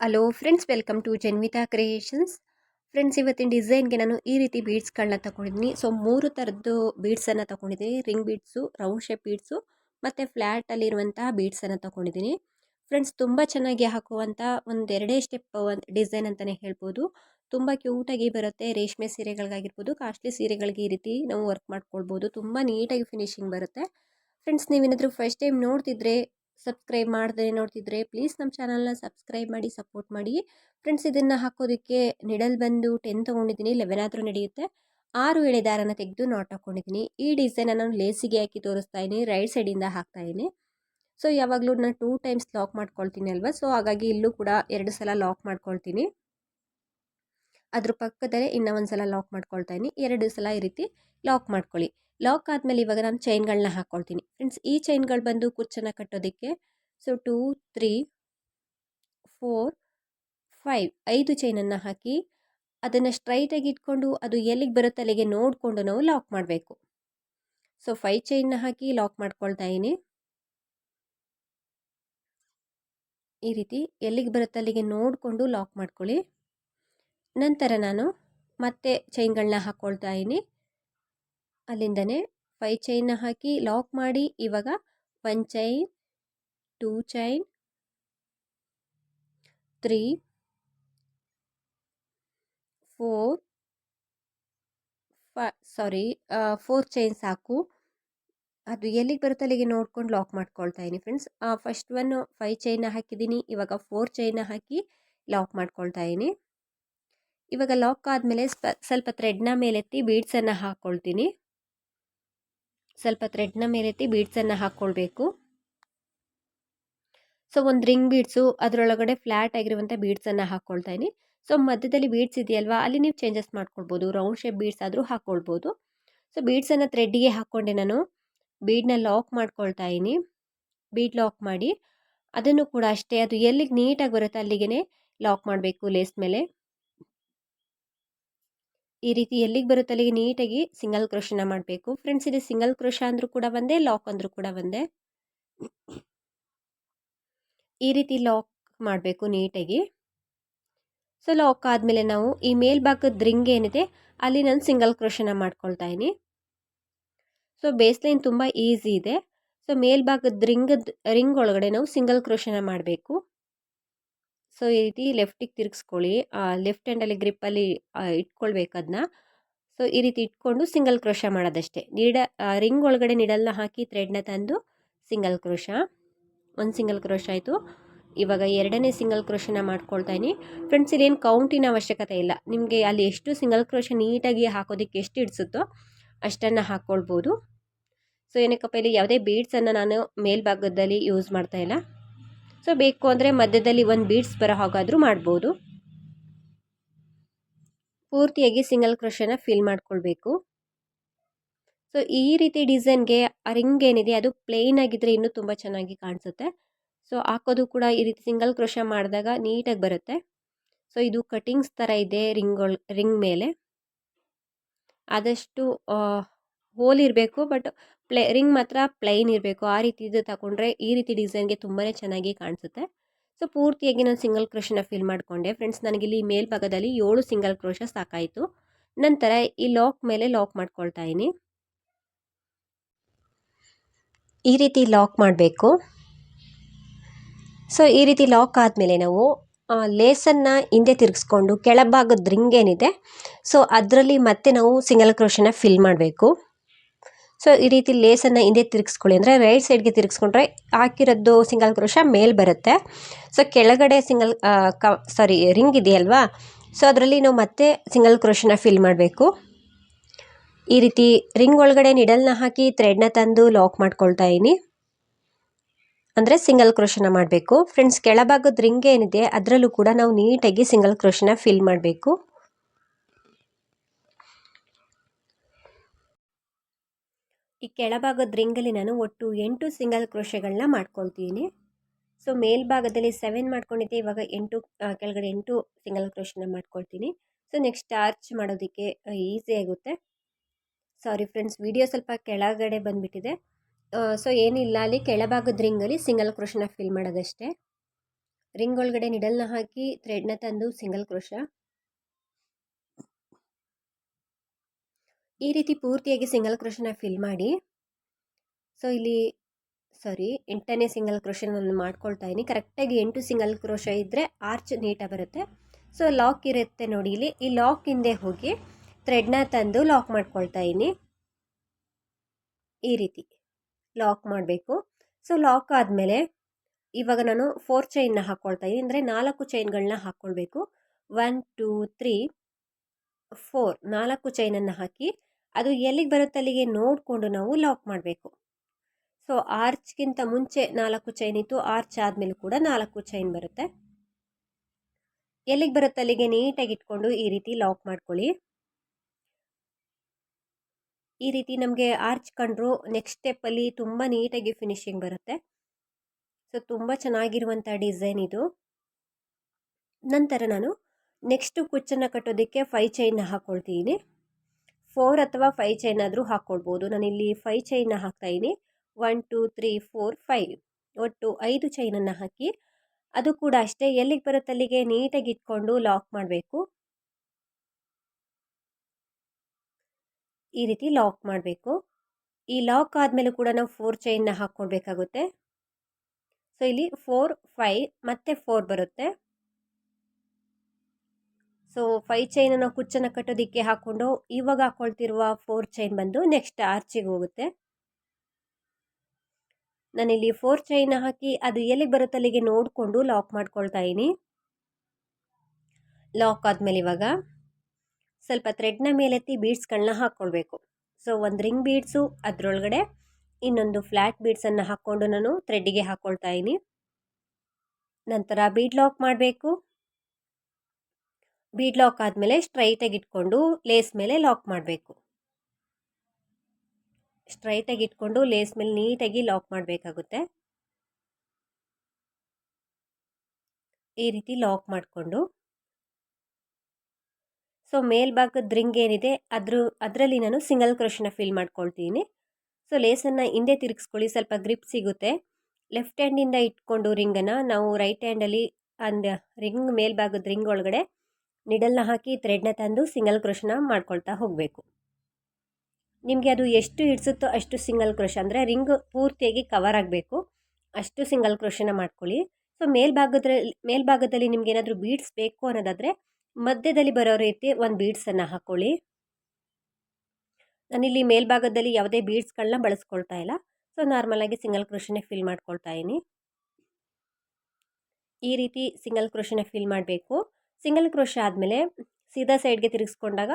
Hello friends welcome to Janvitha creations friends ಇವತ್ತಿನ ಡಿಸೈನ್ಗೆ ನಾನು ಈ ರೀತಿ ಬೀಡ್ಸ್ಗಳನ್ನ ತಗೊಂಡಿದ್ದೀನಿ ಸೊ ಮೂರು ಥರದ್ದು ಬೀಡ್ಸನ್ನು ತಗೊಂಡಿದ್ದೀನಿ ring beads round shape beads ಮತ್ತು ಫ್ಲ್ಯಾಟಲ್ಲಿರುವಂತಹ ಬೀಡ್ಸನ್ನು ತಗೊಂಡಿದ್ದೀನಿ ಫ್ರೆಂಡ್ಸ್ ತುಂಬ ಚೆನ್ನಾಗಿ ಹಾಕುವಂಥ ಒಂದು ಎರಡೇ ಸ್ಟೆಪ್ ಒಂದು ಡಿಸೈನ್ ಅಂತಲೇ ಹೇಳ್ಬೋದು. ತುಂಬ ಕ್ಯೂಟಾಗಿ ಬರುತ್ತೆ. ರೇಷ್ಮೆ ಸೀರೆಗಳಿಗಾಗಿರ್ಬೋದು ಕಾಸ್ಟ್ಲಿ ಸೀರೆಗಳಿಗೆ ಈ ರೀತಿ ನಾವು ವರ್ಕ್ ಮಾಡ್ಕೊಳ್ಬೋದು. ತುಂಬ ನೀಟಾಗಿ ಫಿನಿಶಿಂಗ್ ಬರುತ್ತೆ. ಫ್ರೆಂಡ್ಸ್ ನೀವೇನಾದರೂ ಫಸ್ಟ್ ಟೈಮ್ ನೋಡ್ತಿದ್ರೆ ಸಬ್ಸ್ಕ್ರೈಬ್ ಮಾಡದೆ ನೋಡ್ತಿದ್ರೆ ಪ್ಲೀಸ್ ನಮ್ಮ ಚಾನಲ್ನ ಸಬ್ಸ್ಕ್ರೈಬ್ ಮಾಡಿ ಸಪೋರ್ಟ್ ಮಾಡಿ. ಫ್ರೆಂಡ್ಸ್ ಇದನ್ನು ಹಾಕೋದಕ್ಕೆ ನಿಡಲ್ ಬಂದು ಟೆನ್ ತೊಗೊಂಡಿದ್ದೀನಿ ಲೆವೆನ್ ಆದರೂ ನಡೆಯುತ್ತೆ. ಆರು ಎಳೆ ದಾರನ ತೆಗೆದು ನಾಟ್ ಹಾಕ್ಕೊಂಡಿದ್ದೀನಿ ಈ ಡಿಸೈನ್ ನಾನು ಲೇಸಿಗೆ ಹಾಕಿ ತೋರಿಸ್ತಾ ಇದ್ದೀನಿ ರೈಟ್ ಸೈಡಿಂದ ಹಾಕ್ತಾ ಇದ್ದೀನಿ. ಸೊ ಯಾವಾಗಲೂ ನಾನು ಟೂ ಟೈಮ್ಸ್ ಲಾಕ್ ಮಾಡ್ಕೊಳ್ತೀನಿ ಅಲ್ವಾ? ಸೊ ಹಾಗಾಗಿ ಇಲ್ಲೂ ಕೂಡ ಎರಡು ಸಲ ಲಾಕ್ ಮಾಡ್ಕೊಳ್ತೀನಿ. ಅದ್ರ ಪಕ್ಕದಲ್ಲೇ ಇನ್ನೂ ಒಂದು ಸಲ ಲಾಕ್ ಮಾಡ್ಕೊಳ್ತಾ ಇದ್ದೀನಿ. ಎರಡು ಸಲ ಈ ರೀತಿ ಲಾಕ್ ಮಾಡ್ಕೊಳ್ಳಿ. ಲಾಕ್ ಆದಮೇಲೆ ಇವಾಗ ನಾನು ಚೈನ್ಗಳನ್ನ ಹಾಕ್ಕೊಳ್ತೀನಿ ಫ್ರೆಂಡ್ಸ್ ಈ ಚೈನ್ಗಳು ಬಂದು ಕುಚ್ಚನ್ನು ಕಟ್ಟೋದಕ್ಕೆ so two three four five ಐದು ಚೈನನ್ನು ಹಾಕಿ ಅದನ್ನು ಸ್ಟ್ರೈಟಾಗಿ ಇಟ್ಕೊಂಡು ಅದು ಎಲ್ಲಿಗೆ ಬರುತ್ತೆ ಅಲ್ಲಿಗೆ ನೋಡಿಕೊಂಡು ನಾವು ಲಾಕ್ ಮಾಡಬೇಕು. ಸೊ ಫೈವ್ ಚೈನ್ನ ಹಾಕಿ ಲಾಕ್ ಮಾಡ್ಕೊಳ್ತಾ ಇದ್ದೀನಿ. ಈ ರೀತಿ ಎಲ್ಲಿಗೆ ಬರುತ್ತೆ ಅಲ್ಲಿಗೆ ನೋಡಿಕೊಂಡು ಲಾಕ್ ಮಾಡ್ಕೊಳ್ಳಿ. ನಂತರ ನಾನು ಮತ್ತೆ ಚೈನ್ಗಳನ್ನ ಹಾಕ್ಕೊಳ್ತಾ ಇದ್ದೀನಿ. ಅಲ್ಲಿಂದನೇ ಫೈ ಚೈನ್ನ ಹಾಕಿ ಲಾಕ್ ಮಾಡಿ ಇವಾಗ one chain, two chain, three, four, ಫ, ಸಾರಿ ಫೋರ್ ಚೈನ್ ಸಾಕು. ಅದು ಎಲ್ಲಿಗೆ ಬರುತ್ತೆ ಅಲ್ಲಿಗೆ ನೋಡ್ಕೊಂಡು ಲಾಕ್ ಮಾಡ್ಕೊಳ್ತಾ ಇದ್ದೀನಿ ಫ್ರೆಂಡ್ಸ್. ಫಸ್ಟ್ ಒನ್ ಫೈ ಚೈನ ಹಾಕಿದ್ದೀನಿ ಇವಾಗ ಫೋರ್ ಚೈನ ಹಾಕಿ ಲಾಕ್ ಮಾಡ್ಕೊಳ್ತಾ ಇದ್ದೀನಿ ಇವಾಗ ಲಾಕ್ ಆದಮೇಲೆ ಸ್ವಲ್ಪ ಥ್ರೆಡ್ನ ಮೇಲೆತ್ತಿ ಬೀಡ್ಸನ್ನು ಹಾಕ್ಕೊಳ್ತೀನಿ ಸ್ವಲ್ಪ ಥ್ರೆಡ್ನ ಮೇಲೆತ್ತಿ ಬೀಡ್ಸನ್ನು ಹಾಕ್ಕೊಳ್ಬೇಕು ಸೊ ಒಂದು ರಿಂಗ್ ಬೀಡ್ಸು ಅದರೊಳಗಡೆ ಫ್ಲ್ಯಾಟ್ ಆಗಿರುವಂಥ ಬೀಡ್ಸನ್ನು ಹಾಕ್ಕೊಳ್ತಾ ಇದ್ದೀನಿ. ಸೊ ಮಧ್ಯದಲ್ಲಿ ಬೀಡ್ಸ್ ಇದೆಯಲ್ವಾ? ಅಲ್ಲಿ ನೀವು ಚೇಂಜಸ್ ಮಾಡ್ಕೊಳ್ಬೋದು. ರೌಂಡ್ ಶೇಪ್ ಬೀಡ್ಸ್ ಆದರೂ ಹಾಕ್ಕೊಳ್ಬೋದು ಸೊ ಬೀಡ್ಸನ್ನು ಥ್ರೆಡ್ಡಿಗೆ ಹಾಕ್ಕೊಂಡೆ ನಾನು. ಬೀಡ್ನ ಲಾಕ್ ಮಾಡ್ಕೊಳ್ತಾ ಇದ್ದೀನಿ. ಬೀಡ್ ಲಾಕ್ ಮಾಡಿ. ಅದನ್ನು ಕೂಡ ಅಷ್ಟೇ, ಅದು ಎಲ್ಲಿಗೆ ನೀಟಾಗಿ ಬರುತ್ತೆ ಅಲ್ಲಿಗೆ ಲಾಕ್ ಮಾಡಬೇಕು ಲೇಸ್ ಮೇಲೆ. ಈ ರೀತಿ ಎಲ್ಲಿಗೆ ಬರುತ್ತೆ ಅಲ್ಲಿಗೆ ನೀಟಾಗಿ ಸಿಂಗಲ್ ಕ್ರೋಶನ ಮಾಡಬೇಕು. ಫ್ರೆಂಡ್ಸ್ ಇದು ಸಿಂಗಲ್ ಕ್ರೋಶ ಅಂದರೂ ಕೂಡ ಒಂದೇ, ಲಾಕ್ ಅಂದರೂ ಕೂಡ ಒಂದೇ. ಈ ರೀತಿ ಲಾಕ್ ಮಾಡಬೇಕು ನೀಟಾಗಿ. ಸೊ ಲಾಕ್ ಆದಮೇಲೆ ನಾವು ಈ ಮೇಲ್ಭಾಗದ ರಿಂಗ್ ಏನಿದೆ, ಅಲ್ಲಿ ನಾನು ಸಿಂಗಲ್ ಕ್ರೋಶನ ಮಾಡ್ಕೊಳ್ತಾ ಇದ್ದೀನಿ. ಸೊ ಬೇಸ್ಲೈನ್ ತುಂಬ ಈಸಿ ಇದೆ. ಸೊ ಮೇಲ್ಭಾಗದ ರಿಂಗದ, ರಿಂಗ್ ಒಳಗಡೆ ನಾವು ಸಿಂಗಲ್ ಕ್ರೋಶನ ಮಾಡಬೇಕು. ಸೊ, ಈ ರೀತಿ ಲೆಫ್ಟಿಗೆ ತಿರುಗಿಸ್ಕೊಳ್ಳಿ. ಲೆಫ್ಟ್ ಹ್ಯಾಂಡಲ್ಲಿ ಗ್ರಿಪ್ಪಲ್ಲಿ ಇಟ್ಕೊಳ್ಬೇಕದನ್ನ ಸೊ, ಈ ರೀತಿ ಇಟ್ಕೊಂಡು ಸಿಂಗಲ್ ಕ್ರೋಶ ಮಾಡೋದಷ್ಟೇ. ನೀಡ ರಿಂಗ್ ಒಳಗಡೆ ನಿಡಲ್ನ ಹಾಕಿ ಥ್ರೆಡ್ನ ತಂದು ಸಿಂಗಲ್ ಕ್ರೋಶ. ಒಂದು ಸಿಂಗಲ್ ಕ್ರೋಶ ಆಯಿತು. ಇವಾಗ ಎರಡನೇ ಸಿಂಗಲ್ ಕ್ರೋಶನ ಮಾಡ್ಕೊಳ್ತಾ ಇದ್ದೀನಿ. ಫ್ರೆಂಡ್ಸ್, ಇಲ್ಲೇನು ಕೌಂಟಿನ ಅವಶ್ಯಕತೆ ಇಲ್ಲ. ನಿಮಗೆ ಅಲ್ಲಿ ಎಷ್ಟು ಸಿಂಗಲ್ ಕ್ರೋಶ ನೀಟಾಗಿ ಹಾಕೋದಕ್ಕೆ ಎಷ್ಟು ಇಡಿಸುತ್ತೋ ಅಷ್ಟನ್ನು ಹಾಕ್ಕೊಳ್ಬೋದು ಸೊ, ಏನಕ್ಕಪ್ಪ, ಇಲ್ಲಿ ಯಾವುದೇ ಬೀಡ್ಸನ್ನು ನಾನು ಮೇಲ್ಭಾಗದಲ್ಲಿ ಯೂಸ್ ಮಾಡ್ತಾ ಇಲ್ಲ. ಸೊ ಬೇಕು ಅಂದರೆ ಮಧ್ಯದಲ್ಲಿ ಒಂದು ಬೀಡ್ಸ್ ಬರೋ ಹಾಗಾದರೂ ಮಾಡ್ಬೋದು. ಪೂರ್ತಿಯಾಗಿ ಸಿಂಗಲ್ ಕ್ರೋಶನ ಫಿಲ್ ಮಾಡ್ಕೊಳ್ಬೇಕು. ಸೊ ಈ ರೀತಿ ಡಿಸೈನ್ಗೆ ರಿಂಗ್ ಏನಿದೆ, ಅದು ಪ್ಲೇನ್ ಆಗಿದ್ರೆ ಇನ್ನೂ ತುಂಬ ಚೆನ್ನಾಗಿ ಕಾಣಿಸುತ್ತೆ. ಸೊ ಹಾಕೋದು ಕೂಡ ಈ ರೀತಿ ಸಿಂಗಲ್ ಕ್ರೋಶ ಮಾಡಿದಾಗ ನೀಟಾಗಿ ಬರುತ್ತೆ. ಸೊ ಇದು ಕಟಿಂಗ್ಸ್ ಥರ ಇದೆ ರಿಂಗ್ ರಿಂಗ್ ಮೇಲೆ. ಆದಷ್ಟು ಹೋಲ್ ಇರಬೇಕು, ಬಟ್ ಪ್ಲೇ, ರಿಂಗ್ ಮಾತ್ರ ಪ್ಲೈನ್ ಇರಬೇಕು. ಆ ರೀತಿ ಇದು ತಗೊಂಡ್ರೆ ಈ ರೀತಿ ಡಿಸೈನ್ಗೆ ತುಂಬಾ ಚೆನ್ನಾಗಿ ಕಾಣಿಸುತ್ತೆ. ಸೊ, ಪೂರ್ತಿಯಾಗಿ ನಾನು ಸಿಂಗಲ್ ಕ್ರೋಶನ ಫಿಲ್ ಮಾಡಿಕೊಂಡೆ. ಫ್ರೆಂಡ್ಸ್ ನನಗಿಲ್ಲಿ ಮೇಲ್ಭಾಗದಲ್ಲಿ ಏಳು ಸಿಂಗಲ್ ಕ್ರೋಶ ಸಾಕಾಯಿತು. ನಂತರ ಈ ಲಾಕ್ ಮೇಲೆ ಲಾಕ್ ಮಾಡ್ಕೊಳ್ತಾ ಇದ್ದೀನಿ. ಈ ರೀತಿ ಲಾಕ್ ಮಾಡಬೇಕು. ಸೊ, ಈ ರೀತಿ ಲಾಕ್ ಆದಮೇಲೆ ನಾವು ಲೇಸನ್ನು ಹಿಂದೆ ತಿರುಗಿಸ್ಕೊಂಡು ಕೆಳಭಾಗದ ರಿಂಗ್ ಏನಿದೆ, ಸೊ, ಅದರಲ್ಲಿ ಮತ್ತೆ ನಾವು ಸಿಂಗಲ್ ಕ್ರೋಶನ ಫಿಲ್ ಮಾಡಬೇಕು. ಸೊ ಈ ರೀತಿ ಲೇಸನ್ನು ಹಿಂದೆ ತಿರುಗಿಸ್ಕೊಳ್ಳಿ. ಅಂದರೆ ರೈಟ್ ಸೈಡ್ಗೆ ತಿರುಗಿಸ್ಕೊಂಡ್ರೆ ಹಾಕಿರೋದು ಸಿಂಗಲ್ ಕ್ರೋಶ ಮೇಲೆ ಬರುತ್ತೆ. ಸೊ ಕೆಳಗಡೆ ಸಿಂಗಲ್ ಕ ಸಾರಿ ರಿಂಗ್ ಇದೆಯಲ್ವಾ ಸೊ ಅದರಲ್ಲಿ ನಾವು ಮತ್ತೆ ಸಿಂಗಲ್ ಕ್ರೋಶನ ಫಿಲ್ ಮಾಡಬೇಕು. ಈ ರೀತಿ ರಿಂಗ್ ಒಳಗಡೆ ನಿಡಲ್ನ ಹಾಕಿ ಥ್ರೆಡ್ನ ತಂದು ಲಾಕ್ ಮಾಡ್ಕೊಳ್ತಾ ಇದ್ದೀನಿ. ಅಂದರೆ ಸಿಂಗಲ್ ಕ್ರೋಶನ ಮಾಡಬೇಕು. ಫ್ರೆಂಡ್ಸ್ ಕೆಳಭಾಗದ ರಿಂಗ್ ಏನಿದೆ, ಅದರಲ್ಲೂ ಕೂಡ ನಾವು ನೀಟಾಗಿ ಸಿಂಗಲ್ ಕ್ರೋಶನ ಫಿಲ್ ಮಾಡಬೇಕು. ಈ ಕೆಳಭಾಗದ ರಿಂಗಲ್ಲಿ ನಾನು ಒಟ್ಟು ಎಂಟು ಸಿಂಗಲ್ ಕ್ರೋಶೆಗಳನ್ನ ಮಾಡ್ಕೊಳ್ತೀನಿ. ಸೊ ಮೇಲ್ಭಾಗದಲ್ಲಿ ಸೆವೆನ್ ಮಾಡ್ಕೊಂಡಿದ್ದೆ, ಇವಾಗ ಎಂಟು ಕೆಳಗಡೆ ಎಂಟು ಸಿಂಗಲ್ ಕ್ರೋಶನ ಮಾಡ್ಕೊಳ್ತೀನಿ. ಸೊ ನೆಕ್ಸ್ಟ್ ಆರ್ಚ್ ಮಾಡೋದಕ್ಕೆ ಈಸಿ ಆಗುತ್ತೆ. ಸಾರಿ ಫ್ರೆಂಡ್ಸ್ ವಿಡಿಯೋ ಸ್ವಲ್ಪ ಕೆಳಗಡೆ ಬಂದುಬಿಟ್ಟಿದೆ. ಸೊ ಏನಿಲ್ಲ ಅಲ್ಲಿ ಕೆಳಭಾಗದ ರಿಂಗಲ್ಲಿ ಸಿಂಗಲ್ ಕ್ರೋಶನ ಫಿಲ್ ಮಾಡೋದಷ್ಟೇ. ರಿಂಗ್ ಒಳಗಡೆ ನಿಡಲ್ನ ಹಾಕಿ ಥ್ರೆಡ್ನ ತಂದು ಸಿಂಗಲ್ ಕ್ರೋಶ. ಈ ರೀತಿ ಪೂರ್ತಿಯಾಗಿ ಸಿಂಗಲ್ ಕ್ರೋಶನ ಫಿಲ್ ಮಾಡಿ. ಸೊ ಇಲ್ಲಿ ಸಾರಿ ಎಂಟನೇ ಸಿಂಗಲ್ ಕ್ರೋಶ ನಾನು ಮಾಡ್ಕೊಳ್ತಾ ಇದ್ದೀನಿ. ಕರೆಕ್ಟಾಗಿ ಎಂಟು ಸಿಂಗಲ್ ಕ್ರೋಶ ಇದ್ದರೆ ಆರ್ಚ್ ನೀಟಾಗಿ ಬರುತ್ತೆ. ಸೊ ಲಾಕ್ ಇರುತ್ತೆ ನೋಡಿ ಇಲ್ಲಿ. ಈ ಲಾಕ್ ಹಿಂದೆ ಹೋಗಿ ಥ್ರೆಡ್ನ ತಂದು ಲಾಕ್ ಮಾಡ್ಕೊಳ್ತಾ ಇದ್ದೀನಿ. ಈ ರೀತಿ ಲಾಕ್ ಮಾಡಬೇಕು. ಸೊ ಲಾಕ್ ಆದಮೇಲೆ ಇವಾಗ ನಾನು ಫೋರ್ ಚೈನ್ನ ಹಾಕ್ಕೊಳ್ತಾ ಇದ್ದೀನಿ. ಅಂದರೆ ನಾಲ್ಕು ಚೈನ್ಗಳನ್ನ ಹಾಕ್ಕೊಳ್ಬೇಕು ಒನ್ ಟೂ ತ್ರೀ ಫೋರ್ ನಾಲ್ಕು ಚೈನನ್ನು ಹಾಕಿ ಅದು ಎಲ್ಲಿಗೆ ಬರುತ್ತೆ ಅಲ್ಲಿಗೆ ನೋಡಿಕೊಂಡು ನಾವು ಲಾಕ್ ಮಾಡಬೇಕು. ಸೊ, ಆರ್ಚ್ಗಿಂತ ಮುಂಚೆ ನಾಲ್ಕು ಚೈನ್ ಇತ್ತು, ಆರ್ಚ್ ಆದಮೇಲೆ ಕೂಡ ನಾಲ್ಕು ಚೈನ್ ಬರುತ್ತೆ. ಎಲ್ಲಿಗೆ ಬರುತ್ತೆ ಅಲ್ಲಿಗೆ ನೀಟಾಗಿ ಇಟ್ಕೊಂಡು ಈ ರೀತಿ ಲಾಕ್ ಮಾಡ್ಕೊಳ್ಳಿ. ಈ ರೀತಿ ನಮಗೆ ಆರ್ಚ್ ಕಂಡ್ರು ನೆಕ್ಸ್ಟ್ ಸ್ಟೆಪ್ಪಲ್ಲಿ ತುಂಬ ನೀಟಾಗಿ ಫಿನಿಶಿಂಗ್ ಬರುತ್ತೆ. ಸೊ, ತುಂಬ ಚೆನ್ನಾಗಿರುವಂಥ ಡಿಸೈನ್ ಇದು. ನಂತರ ನಾನು ನೆಕ್ಸ್ಟು ಕುಚ್ಚನ್ನು ಕಟ್ಟೋದಕ್ಕೆ ಫೈ ಚೈನ್ ಹಾಕ್ಕೊಳ್ತೀನಿ ಫೋರ್ ಅಥವಾ ಫೈವ್ ಚೈನ್ ಆದರೂ ಹಾಕ್ಕೊಳ್ಬೋದು ನಾನಿಲ್ಲಿ ಫೈ ಚೈನ್ನ ಹಾಕ್ತಾಯಿದ್ದೀನಿ one two three four five ಒಟ್ಟು ಐದು ಚೈನನ್ನು ಹಾಕಿ, ಅದು ಕೂಡ ಅಷ್ಟೇ. ಎಲ್ಲಿಗೆ ಬರುತ್ತೆ ಅಲ್ಲಿಗೆ? ನೀಟಾಗಿ ಇಟ್ಕೊಂಡು ಲಾಕ್ ಮಾಡಬೇಕು. ಈ ರೀತಿ ಲಾಕ್ ಮಾಡಬೇಕು. ಈ ಲಾಕ್ ಆದಮೇಲೆ ಕೂಡ ನಾವು ಫೋರ್ ಚೈನ್ನ ಹಾಕ್ಕೊಳ್ಬೇಕಾಗುತ್ತೆ ಸೊ ಇಲ್ಲಿ ಫೋರ್ ಫೈ ಮತ್ತು ಫೋರ್ ಬರುತ್ತೆ. ಸೊ ಫೈ ಚೈನನ್ನು ಕುಚ್ಚನ್ನು ಕಟ್ಟೋದಿಕ್ಕೆ ಹಾಕೊಂಡು ಇವಾಗ ಹಾಕ್ಕೊಳ್ತಿರುವ ಫೋರ್ ಚೈನ್ ಬಂದು ನೆಕ್ಸ್ಟ್ ಆರ್ಚಿಗೆ ಹೋಗುತ್ತೆ. ನಾನಿಲ್ಲಿ ಫೋರ್ ಚೈನ್ ಹಾಕಿ ಅದು ಎಲ್ಲಿಗೆ ಬರುತ್ತೆ ಅಲ್ಲಿಗೆ ನೋಡಿಕೊಂಡು ಲಾಕ್ ಮಾಡ್ಕೊಳ್ತಾ ಇದ್ದೀನಿ. ಲಾಕ್ ಆದಮೇಲೆ ಇವಾಗ ಸ್ವಲ್ಪ ಥ್ರೆಡ್ನ ಮೇಲೆತ್ತಿ ಬೀಡ್ಸ್ಗಳನ್ನ ಹಾಕ್ಕೊಳ್ಬೇಕು ಸೊ ಒಂದು ರಿಂಗ್ ಬೀಡ್ಸು ಅದರೊಳಗಡೆ ಇನ್ನೊಂದು ಫ್ಲ್ಯಾಟ್ ಬೀಡ್ಸನ್ನು ಹಾಕ್ಕೊಂಡು ನಾನು ಥ್ರೆಡ್ಡಿಗೆ ಹಾಕ್ಕೊಳ್ತಾ ಇದ್ದೀನಿ. ನಂತರ ಬೀಡ್ ಲಾಕ್ ಮಾಡಬೇಕು. ಬೀಡ್ ಲಾಕ್ ಆದಮೇಲೆ ಸ್ಟ್ರೈಟಾಗಿ ಇಟ್ಕೊಂಡು ಲೇಸ್ ಮೇಲೆ ಲಾಕ್ ಮಾಡಬೇಕು. ಸ್ಟ್ರೈಟಾಗಿ ಇಟ್ಕೊಂಡು ಲೇಸ್ ಮೇಲೆ ನೀಟಾಗಿ ಲಾಕ್ ಮಾಡಬೇಕಾಗುತ್ತೆ. ಈ ರೀತಿ ಲಾಕ್ ಮಾಡಿಕೊಂಡು. ಸೊ, ಮೇಲ್ಭಾಗದ ರಿಂಗ್ ಏನಿದೆ, ಅದ್ರ, ಅದರಲ್ಲಿ ನಾನು ಸಿಂಗಲ್ ಕ್ರೋಶನ ಫಿಲ್ ಮಾಡ್ಕೊಳ್ತೀನಿ. ಸೊ, ಲೇಸನ್ನು ಹಿಂದೆ ತಿರುಗಿಸ್ಕೊಳ್ಳಿ, ಸ್ವಲ್ಪ ಗ್ರಿಪ್ ಸಿಗುತ್ತೆ. ಲೆಫ್ಟ್ ಹ್ಯಾಂಡಿಂದ ಇಟ್ಕೊಂಡು ರಿಂಗನ್ನು ನಾವು ರೈಟ್ ಹ್ಯಾಂಡಲ್ಲಿ, ಅಂದ, ರಿಂಗ್ ಮೇಲ್ಭಾಗದ ರಿಂಗ್ ಒಳಗಡೆ ನಿಡಲ್ನ ಹಾಕಿ ಥ್ರೆಡ್ನ ತಂದು ಸಿಂಗಲ್ ಕ್ರೋಶನ ಮಾಡ್ಕೊಳ್ತಾ ಹೋಗಬೇಕು. ನಿಮಗೆ ಅದು ಎಷ್ಟು ಹಿಡಿಸುತ್ತೋ ಅಷ್ಟು ಸಿಂಗಲ್ ಕ್ರೋಶ ಅಂದರೆ ರಿಂಗ್ ಪೂರ್ತಿಯಾಗಿ ಕವರ್ ಆಗಬೇಕು. ಅಷ್ಟು ಸಿಂಗಲ್ ಕ್ರೋಶನ ಮಾಡ್ಕೊಳ್ಳಿ. ಸೊ ಮೇಲ್ಭಾಗದಲ್ಲಿ ಮೇಲ್ಭಾಗದಲ್ಲಿ ನಿಮ್ಗೆ ಏನಾದರೂ ಬೀಡ್ಸ್ ಬೇಕು ಅನ್ನೋದಾದರೆ ಮಧ್ಯದಲ್ಲಿ ಬರೋ ರೀತಿ ಒಂದು ಬೀಡ್ಸನ್ನು ಹಾಕ್ಕೊಳ್ಳಿ ನಾನಿಲ್ಲಿ ಮೇಲ್ಭಾಗದಲ್ಲಿ ಯಾವುದೇ ಬೀಡ್ಸ್ಗಳನ್ನ ಬಳಸ್ಕೊಳ್ತಾ ಇಲ್ಲ. ಸೊ ನಾರ್ಮಲಾಗಿ ಸಿಂಗಲ್ ಕ್ರೋಶನೇ ಫಿಲ್ ಮಾಡ್ಕೊಳ್ತಾ ಇದ್ದೀನಿ. ಈ ರೀತಿ ಸಿಂಗಲ್ ಕ್ರೋಶನ ಫಿಲ್ ಮಾಡಬೇಕು. ಸಿಂಗಲ್ ಕ್ರೋಶ ಆದಮೇಲೆ ಸೀದಾ ಸೈಡ್ಗೆ ತಿರುಗಿಸ್ಕೊಂಡಾಗ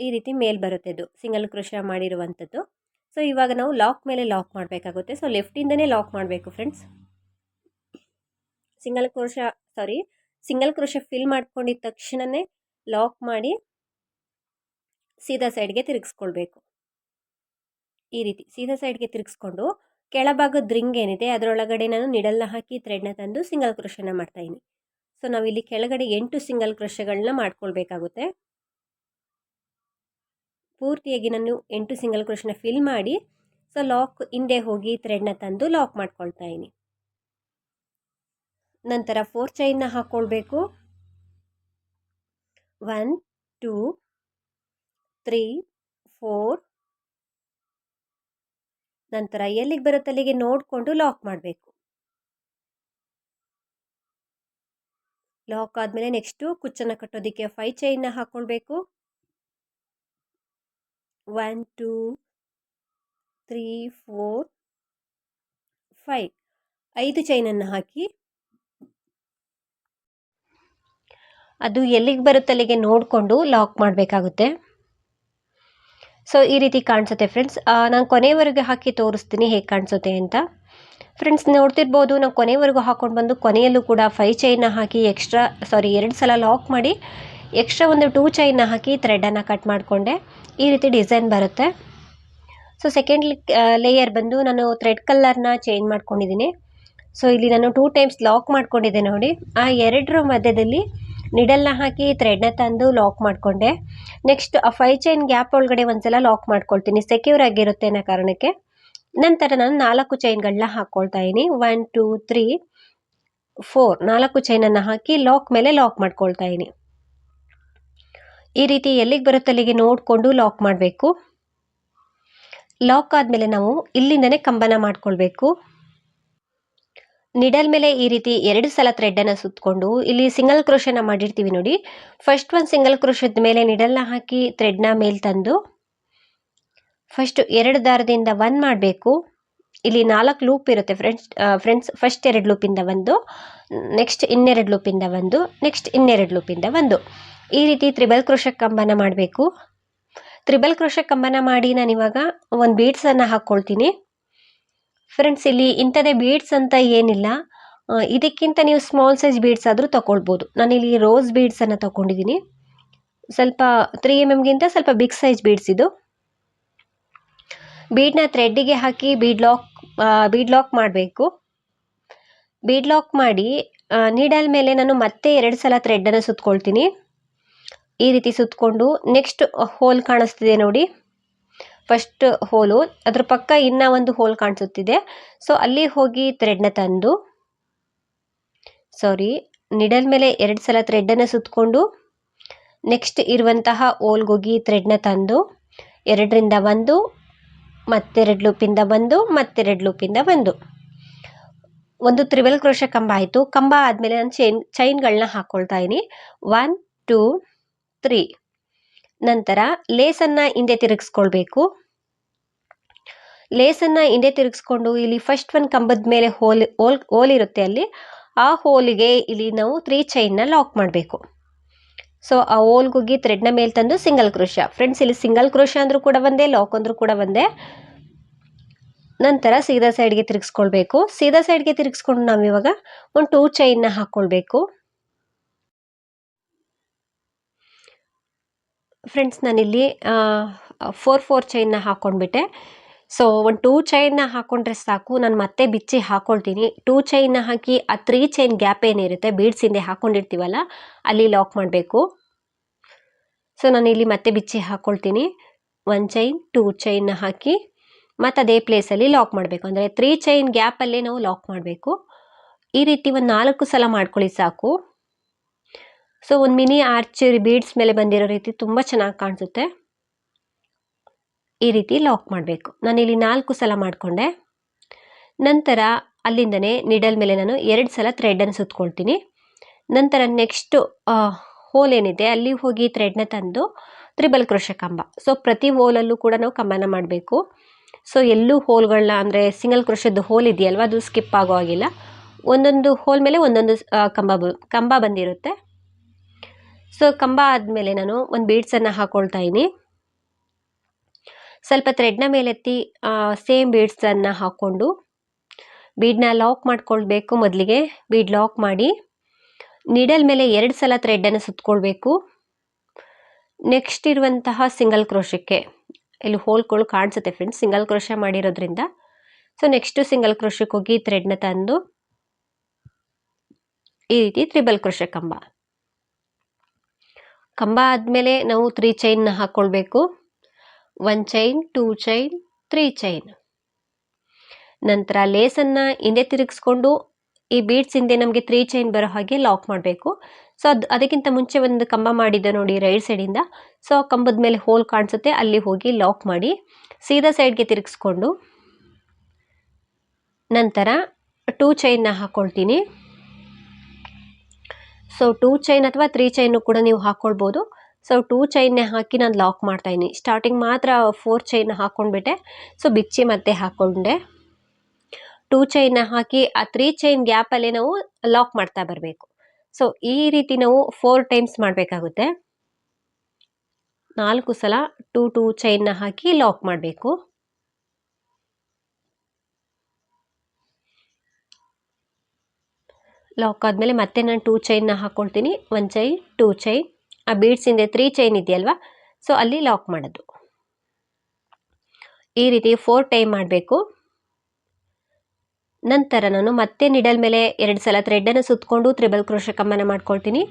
ಈ ರೀತಿ ಮೇಲ್ ಬರುತ್ತೆ ಇದು, ಸಿಂಗಲ್ ಕ್ರೋಶ ಮಾಡಿರುವಂಥದ್ದು. ಸೊ ಇವಾಗ ನಾವು ಲಾಕ್ ಮೇಲೆ ಲಾಕ್ ಮಾಡಬೇಕಾಗುತ್ತೆ. ಸೊ ಲೆಫ್ಟಿಂದನೇ ಲಾಕ್ ಮಾಡಬೇಕು friends single crochet sorry single crochet fill ಮಾಡ್ಕೊಂಡಿದ್ದ ತಕ್ಷಣವೇ ಲಾಕ್ ಮಾಡಿ ಸೀದಾ ಸೈಡ್ಗೆ ತಿರುಗಿಸ್ಕೊಳ್ಬೇಕು. ಈ ರೀತಿ ಸೀದಾ ಸೈಡ್ಗೆ ತಿರುಗಿಸ್ಕೊಂಡು ಕೆಳಭಾಗದ ರಿಂಗ್ ಏನಿದೆ, ಅದರೊಳಗಡೆ ನಾನು ನಿಡಲ್ನ ಹಾಕಿ ಥ್ರೆಡ್ನ ತಂದು ಸಿಂಗಲ್ ಕ್ರೋಶನ ಮಾಡ್ತಾಯಿದ್ದೀನಿ ಸೊ, ನಾವಿಲ್ಲಿ ಕೆಳಗಡೆ ಎಂಟು ಸಿಂಗಲ್ ಕ್ರೋಶಗಳನ್ನ ಮಾಡ್ಕೊಳ್ಬೇಕಾಗುತ್ತೆ. ಪೂರ್ತಿಯಾಗಿ ನಾನು ಎಂಟು ಸಿಂಗಲ್ ಕ್ರೋಶನ ಫಿಲ್ ಮಾಡಿ, ಸೊ, ಲಾಕ್ ಹಿಂದೆ ಹೋಗಿ ಥ್ರೆಡ್ನ ತಂದು ಲಾಕ್ ಮಾಡ್ಕೊಳ್ತಾ ಇದ್ದೀನಿ. ನಂತರ ಫೋರ್ ಚೈನ್ನ ಹಾಕ್ಕೊಳ್ಬೇಕು ಒನ್, ಟೂ, ತ್ರೀ, ಫೋರ್. ನಂತರ ಎಲ್ಲಿಗೆ ಬರುತ್ತೆ ಅಲ್ಲಿಗೆ ನೋಡಿಕೊಂಡು ಲಾಕ್ ಮಾಡಬೇಕು. ಲಾಕ್ ಆದಮೇಲೆ ನೆಕ್ಸ್ಟು ಕುಚ್ಚನ್ನು ಕಟ್ಟೋದಕ್ಕೆ ಫೈ ಚೈನ್ನ ಹಾಕ್ಕೊಳ್ಬೇಕು. One two three four five ಐದು ಚೈನನ್ನು ಹಾಕಿ. ಅದು ಎಲ್ಲಿಗೆ ಬರುತ್ತೆ ಅಲ್ಲಿಗೆ ನೋಡಿಕೊಂಡು ಲಾಕ್ ಮಾಡಬೇಕಾಗುತ್ತೆ. ಸೊ ಈ ರೀತಿ ಕಾಣಿಸುತ್ತೆ ಫ್ರೆಂಡ್ಸ್ ನಾನು ಕೊನೆಯವರೆಗೆ ಹಾಕಿ ತೋರಿಸ್ತೀನಿ ಹೇಗೆ ಕಾಣಿಸುತ್ತೆ ಅಂತ. ಫ್ರೆಂಡ್ಸ್ ನೋಡ್ತಿರ್ಬೋದು, ನಾವು ಕೊನೆವರೆಗೂ ಹಾಕೊಂಡು ಬಂದು ಕೊನೆಯಲ್ಲೂ ಕೂಡ ಫೈ ಚೈನ್ನ ಹಾಕಿ ಎಕ್ಸ್ಟ್ರಾ ಸಾರಿ ಎರಡು ಸಲ ಲಾಕ್ ಮಾಡಿ ಎಕ್ಸ್ಟ್ರಾ ಒಂದು ಟೂ ಚೈನ್ನ ಹಾಕಿ ಥ್ರೆಡನ್ನು ಕಟ್ ಮಾಡಿಕೊಂಡೆ. ಈ ರೀತಿ ಡಿಸೈನ್ ಬರುತ್ತೆ. ಸೊ ಸೆಕೆಂಡ್ ಲೇಯರ್ ಬಂದು ನಾನು ಥ್ರೆಡ್ ಕಲ್ಲರ್ನ ಚೇಂಜ್ ಮಾಡ್ಕೊಂಡಿದ್ದೀನಿ. ಸೊ ಇಲ್ಲಿ ನಾನು ಟೂ ಟೈಮ್ಸ್ ಲಾಕ್ ಮಾಡ್ಕೊಂಡಿದ್ದೆ ನೋಡಿ. ಆ ಎರಡರ ಮಧ್ಯದಲ್ಲಿ ನಿಡಲ್ನ ಹಾಕಿ ಥ್ರೆಡ್ನ ತಂದು ಲಾಕ್ ಮಾಡಿಕೊಂಡೆ. ನೆಕ್ಸ್ಟ್ ಆ ಫೈ ಚೈನ್ ಗ್ಯಾಪ್ ಒಳಗಡೆ ಒಂದ್ಸಲ ಲಾಕ್ ಮಾಡ್ಕೊಳ್ತೀನಿ. ಸೆಕ್ಯೂರ್ ಆಗಿರುತ್ತೆ ಅನ್ನೋ ಕಾರಣಕ್ಕೆ. ನಂತರ ನಾನು ನಾಲ್ಕು ಚೈನ್ಗಳನ್ನ ಹಾಕ್ಕೊಳ್ತಾ ಇದ್ದೀನಿ. ಒನ್ ಟೂ ತ್ರೀ ಫೋರ್ ನಾಲ್ಕು ಚೈನನ್ನು ಹಾಕಿ ಲಾಕ್ ಮೇಲೆ ಲಾಕ್ ಮಾಡ್ಕೊಳ್ತಾ ಇದ್ದೀನಿ. ಈ ರೀತಿ ಎಲ್ಲಿಗೆ ಬರುತ್ತೆ ಅಲ್ಲಿಗೆ ನೋಡಿಕೊಂಡು ಲಾಕ್ ಮಾಡಬೇಕು. ಲಾಕ್ ಆದಮೇಲೆ ನಾವು ಇಲ್ಲಿಂದನೇ ಕಂಬನ ಮಾಡ್ಕೊಳ್ಬೇಕು. ನಿಡಲ್ ಮೇಲೆ ಈ ರೀತಿ ಎರಡು ಸಲ ಥ್ರೆಡ್ಡನ್ನು ಸುತ್ತಕೊಂಡು ಇಲ್ಲಿ ಸಿಂಗಲ್ ಕ್ರೋಶನ ಮಾಡಿರ್ತೀವಿ ನೋಡಿ. ಫಸ್ಟ್ ಒಂದು ಸಿಂಗಲ್ ಕ್ರೋಶದ ಮೇಲೆ ನಿಡಲ್ನ ಹಾಕಿ ಥ್ರೆಡ್ನ ಮೇಲೆ ತಂದು ಫಸ್ಟ್ ಎರಡು ದಾರದಿಂದ ಒನ್ ಮಾಡಬೇಕು. ಇಲ್ಲಿ ನಾಲ್ಕು ಲೂಪ್ ಇರುತ್ತೆ ಫ್ರೆಂಡ್ಸ್ ಫ್ರೆಂಡ್ಸ್ ಫಸ್ಟ್ ಎರಡು ಲೂಪಿಂದ ಒಂದು ನೆಕ್ಸ್ಟ್ ಇನ್ನೆರಡು ಲೂಪಿಂದ ಒಂದು ನೆಕ್ಸ್ಟ್ ಇನ್ನೆರಡು ಲೂಪಿಂದ ಒಂದು. ಈ ರೀತಿ ತ್ರಿಬಲ್ ಕ್ರೋಶ ಕಂಬನ ಮಾಡಬೇಕು. ತ್ರಿಬಲ್ ಕ್ರೋಶ ಕಂಬನ ಮಾಡಿ ನಾನು ಇವಾಗ ಒಂದು ಬೀಡ್ಸನ್ನು ಹಾಕ್ಕೊಳ್ತೀನಿ ಫ್ರೆಂಡ್ಸ್ ಇಲ್ಲಿ ಇಂಥದೇ ಬೀಡ್ಸ್ ಅಂತ ಏನಿಲ್ಲ. ಇದಕ್ಕಿಂತ ನೀವು ಸ್ಮಾಲ್ ಸೈಜ್ ಬೀಡ್ಸ್ ಆದರೂ ತಗೊಳ್ಬೋದು ನಾನಿಲ್ಲಿ ರೋಸ್ ಬೀಡ್ಸನ್ನು ತಗೊಂಡಿದ್ದೀನಿ ಸ್ವಲ್ಪ ತ್ರೀ ಎಂ ಎಮ್ಗಿಂತ ಸ್ವಲ್ಪ ಬಿಗ್ ಸೈಜ್ ಬೀಡ್ಸ್ ಇದು. ಬೀಡ್ನ ಥ್ರೆಡ್ಡಿಗೆ ಹಾಕಿ ಬೀಡ್ ಲಾಕ್ ಬೀಡ್ ಲಾಕ್ ಮಾಡಬೇಕು. ಬೀಡ್ ಲಾಕ್ ಮಾಡಿ ನೀಡಲ್ ಮೇಲೆ ನಾನು ಮತ್ತೆ ಎರಡು ಸಲ ಥ್ರೆಡ್ಡನ್ನು ಸುತ್ಕೊಳ್ತೀನಿ. ಈ ರೀತಿ ಸುತ್ತಕೊಂಡು ನೆಕ್ಸ್ಟ್ ಹೋಲ್ ಕಾಣಿಸ್ತಿದೆ ನೋಡಿ. ಫಸ್ಟ್ ಹೋಲು ಅದ್ರ ಪಕ್ಕ ಇನ್ನೂ ಒಂದು ಹೋಲ್ ಕಾಣಿಸುತ್ತಿದೆ. ಸೊ ಅಲ್ಲಿ ಹೋಗಿ ಥ್ರೆಡ್ನ ತಂದು ಸಾರಿ ನಿಡಲ್ ಮೇಲೆ ಎರಡು ಸಲ ಥ್ರೆಡ್ಡನ್ನು ಸುತ್ತಕೊಂಡು ನೆಕ್ಸ್ಟ್ ಇರುವಂತಹ ಹೋಲ್ಗೋಗಿ ಥ್ರೆಡ್ನ ತಂದು, ಎರಡರಿಂದ ಒಂದು ಮತ್ತೆರಡು ಲೂಪಿಂದ ಬಂದು, ಮತ್ತೆರಡು ಲೂಪಿಂದ ಬಂದು. ಒಂದು ತ್ರಿಬಲ್ ಕ್ರೋಶ ಕಂಬ ಆಯಿತು. ಕಂಬ ಆದಮೇಲೆ ನಾನು ಚೈನ್ ಚೈನ್ಗಳನ್ನ ಹಾಕ್ಕೊಳ್ತಾ ಇದ್ದೀನಿ ಒನ್ ಟೂ ತ್ರೀ ನಂತರ ಲೇಸನ್ನು ಹಿಂದೆ ತಿರುಗಿಸ್ಕೊಳ್ಬೇಕು. ಲೇಸನ್ನು ಹಿಂದೆ ತಿರುಗಿಸ್ಕೊಂಡು ಇಲ್ಲಿ ಫಸ್ಟ್ ಒಂದು ಕಂಬದ ಮೇಲೆ ಹೋಲ್ ಹೋಲ್ ಹೋಲಿರುತ್ತೆ ಅಲ್ಲಿ. ಆ ಹೋಲಿಗೆ ಇಲ್ಲಿ ನಾವು ತ್ರೀ ಚೈನ್ನ ಲಾಕ್ ಮಾಡಬೇಕು. ಸೊ ಆ ಹೋಲ್ಗೋಗಿ ಥ್ರೆಡ್ನ ಮೇಲೆ ತಂದು ಸಿಂಗಲ್ ಕ್ರೋಶ. ಫ್ರೆಂಡ್ಸ್ ಇಲ್ಲಿ ಸಿಂಗಲ್ ಕ್ರೋಶ ಅಂದರೂ ಕೂಡ ಒಂದೇ ಲಾಕ್ ಅಂದರೂ ಕೂಡ ಒಂದೇ. ನಂತರ ಸೀದಾ ಸೈಡ್ಗೆ ತಿರುಗಿಸ್ಕೊಳ್ಬೇಕು. ಸೀದಾ ಸೈಡ್ಗೆ ತಿರುಗಿಸ್ಕೊಂಡು ನಾವು ಇವಾಗ ಒಂದು ಟೂ ಚೈನ್ನ ಹಾಕ್ಕೊಳ್ಬೇಕು ಫ್ರೆಂಡ್ಸ್ ನಾನಿಲ್ಲಿ ಫೋರ್ ಫೋರ್ ಚೈನ್ನ ಹಾಕ್ಕೊಂಡ್ಬಿಟ್ಟೆ ಸೊ ಒಂದು ಟೂ ಚೈನ್ನ ಹಾಕ್ಕೊಂಡ್ರೆ ಸಾಕು. ನಾನು ಮತ್ತೆ ಬಿಚ್ಚಿ ಹಾಕ್ಕೊಳ್ತೀನಿ ಟೂ ಚೈನ್ನ ಹಾಕಿ, ಆ ತ್ರೀ ಚೈನ್ ಗ್ಯಾಪ್ ಏನಿರುತ್ತೆ ಬೀಡ್ಸ್ ಹಿಂದೆ ಹಾಕ್ಕೊಂಡಿರ್ತೀವಲ್ಲ ಅಲ್ಲಿ ಲಾಕ್ ಮಾಡಬೇಕು. ಸೊ ನಾನು ಇಲ್ಲಿ ಮತ್ತೆ ಬಿಚ್ಚಿ ಹಾಕ್ಕೊಳ್ತೀನಿ ಒನ್ ಚೈನ್ ಟೂ ಚೈನ್ನ ಹಾಕಿ, ಮತ್ತು ಅದೇ ಪ್ಲೇಸಲ್ಲಿ ಲಾಕ್ ಮಾಡಬೇಕು. ಅಂದರೆ ತ್ರೀ ಚೈನ್ ಗ್ಯಾಪಲ್ಲೇ ನಾವು ಲಾಕ್ ಮಾಡಬೇಕು. ಈ ರೀತಿ ಒಂದು ನಾಲ್ಕು ಸಲ ಮಾಡ್ಕೊಳ್ಳಿ ಸಾಕು. ಸೊ ಒಂದು ಮಿನಿ ಆರ್ಚರಿ ಬೀಡ್ಸ್ ಮೇಲೆ ಬಂದಿರೋ ರೀತಿ ತುಂಬ ಚೆನ್ನಾಗಿ ಕಾಣಿಸುತ್ತೆ. ಈ ರೀತಿ ಲಾಕ್ ಮಾಡಬೇಕು. ನಾನಿಲ್ಲಿ ನಾಲ್ಕು ಸಲ ಮಾಡಿಕೊಂಡೆ. ನಂತರ ಅಲ್ಲಿಂದನೇ ನಿಡಲ್ ಮೇಲೆ ನಾನು ಎರಡು ಸಲ ಥ್ರೆಡನ್ನು ಸುತ್ಕೊಳ್ತೀನಿ. ನಂತರ ನೆಕ್ಸ್ಟು ಹೋಲ್ ಏನಿದೆ, ಅಲ್ಲಿ ಹೋಗಿ ಥ್ರೆಡ್ನ ತಂದು ತ್ರಿಬಲ್ ಕ್ರೋಶ ಕಂಬ. ಸೊ ಪ್ರತಿ ಹೋಲಲ್ಲೂ ಕೂಡ ನಾವು ಕಂಬನ ಮಾಡಬೇಕು. ಸೊ ಎಲ್ಲೂ ಹೋಲ್ಗಳನ್ನ ಅಂದರೆ ಸಿಂಗಲ್ ಕ್ರೋಶದ್ದು ಹೋಲ್ ಇದೆಯಲ್ವ, ಅದು ಸ್ಕಿಪ್ ಆಗೋ ಹಾಗಿಲ್ಲ. ಒಂದೊಂದು ಹೋಲ್ ಮೇಲೆ ಒಂದೊಂದು ಕಂಬ ಕಂಬ ಬಂದಿರುತ್ತೆ. ಸೊ ಕಂಬ ಆದಮೇಲೆ ನಾನು ಒಂದು ಬೀಡ್ಸನ್ನು ಹಾಕ್ಕೊಳ್ತಾ ಇದ್ದೀನಿ. ಸ್ವಲ್ಪ ಥ್ರೆಡ್ನ ಮೇಲೆತ್ತಿ ಸೇಮ್ ಬೀಡ್ಸನ್ನು ಹಾಕ್ಕೊಂಡು ಬೀಡ್ನ ಲಾಕ್ ಮಾಡ್ಕೊಳ್ಬೇಕು ಮೊದಲಿಗೆ. ಬೀಡ್ ಲಾಕ್ ಮಾಡಿ ನೀಡಲ್ ಮೇಲೆ ಎರಡು ಸಲ ಥ್ರೆಡ್ಡನ್ನು ಸುತ್ತಕೊಳ್ಬೇಕು ನೆಕ್ಸ್ಟ್ ಇರುವಂತಹ ಸಿಂಗಲ್ ಕ್ರೋಶಕ್ಕೆ ಇಲ್ಲಿ ಹೋಲ್ಗಳು ಕಾಣಿಸುತ್ತೆ ಫ್ರೆಂಡ್ಸ್ ಸಿಂಗಲ್ ಕ್ರೋಶ ಮಾಡಿರೋದ್ರಿಂದ. ಸೊ ನೆಕ್ಸ್ಟು ಸಿಂಗಲ್ ಕ್ರೋಶಕ್ಕೆ ಹೋಗಿ ಥ್ರೆಡ್ನ ತಂದು, ಈ ರೀತಿ ತ್ರಿಬಲ್ ಕ್ರೋಶ ಕಂಬ. ಕಂಬ ಆದಮೇಲೆ ನಾವು ತ್ರೀ ಚೈನ್ನ ಹಾಕ್ಕೊಳ್ಬೇಕು. One chain two chain three chain ನಂತರ ಲೇಸನ್ನು ಹಿಂದೆ ತಿರುಗಿಸ್ಕೊಂಡು ಈ ಬೀಡ್ಸ್ ಹಿಂದೆ ನಮಗೆ ತ್ರೀ ಚೈನ್ ಬರೋ ಹಾಗೆ ಲಾಕ್ ಮಾಡಬೇಕು. ಸೊ ಅದು, ಅದಕ್ಕಿಂತ ಮುಂಚೆ ಒಂದು ಕಂಬ ಮಾಡಿದ್ದೆ ನೋಡಿ ರೈಟ್ ಸೈಡಿಂದ ಸೊ ಕಂಬದ ಮೇಲೆ ಹೋಲ್ ಕಾಣಿಸುತ್ತೆ, ಅಲ್ಲಿ ಹೋಗಿ ಲಾಕ್ ಮಾಡಿ, ಸೀದಾ ಸೈಡ್ಗೆ ತಿರುಗಿಸ್ಕೊಂಡು. ನಂತರ ಟೂ ಚೈನ್ನ ಹಾಕ್ಕೊಳ್ತೀನಿ ಸೊ ಟೂ ಚೈನ್ ಅಥವಾ ತ್ರೀ ಚೈನು ಕೂಡ ನೀವು ಹಾಕ್ಕೊಳ್ಬೋದು ಸೊ ಟೂ ಚೈನ್ನೇ ಹಾಕಿ ನಾನು ಲಾಕ್ ಮಾಡ್ತಾಯಿನಿ ಸ್ಟಾರ್ಟಿಂಗ್ ಮಾತ್ರ ಫೋರ್ ಚೈನ್ ಹಾಕ್ಕೊಂಡ್ಬಿಟ್ಟೆ ಸೊ ಬಿಚ್ಚಿ ಮತ್ತೆ ಹಾಕ್ಕೊಂಡೆ ಟೂ ಚೈನ್ನ ಹಾಕಿ, ಆ ತ್ರೀ ಚೈನ್ ಗ್ಯಾಪಲ್ಲೇ ನಾವು ಲಾಕ್ ಮಾಡ್ತಾ ಬರಬೇಕು. ಸೊ ಈ ರೀತಿ ನಾವು ಫೋರ್ ಟೈಮ್ಸ್ ಮಾಡಬೇಕಾಗುತ್ತೆ. ನಾಲ್ಕು ಸಲ ಟೂ ಟೂ ಚೈನ್ನ ಹಾಕಿ ಲಾಕ್ ಮಾಡಬೇಕು. ಲಾಕ್ ಆದಮೇಲೆ ಮತ್ತೆ ನಾನು ಟೂ ಚೈನ್ನ ಹಾಕ್ಕೊಳ್ತೀನಿ ಒನ್ ಚೈನ್ ಟೂ ಚೈನ್ ಆ ಬೀಡ್ಸ್ ಹಿಂದೆ ತ್ರೀ ಚೈನ್ ಇದೆಯಲ್ವಾ? ಸೊ ಅಲ್ಲಿ ಲಾಕ್ ಮಾಡೋದು. ಈ ರೀತಿ ಫೋರ್ ಟೈಮ್ ಮಾಡಬೇಕು. ನಂತರ ನಾನು ಮತ್ತೆ ನಿಡಲ್ ಮೇಲೆ ಎರಡು ಸಲ ಥ್ರೆಡ್ಡನ್ನು ಸುತ್ತಕೊಂಡು ತ್ರಿಬಲ್ ಕ್ರೋಶ ಕಮ್ಮನ ಮಾಡ್ಕೊಳ್ತೀನಿ.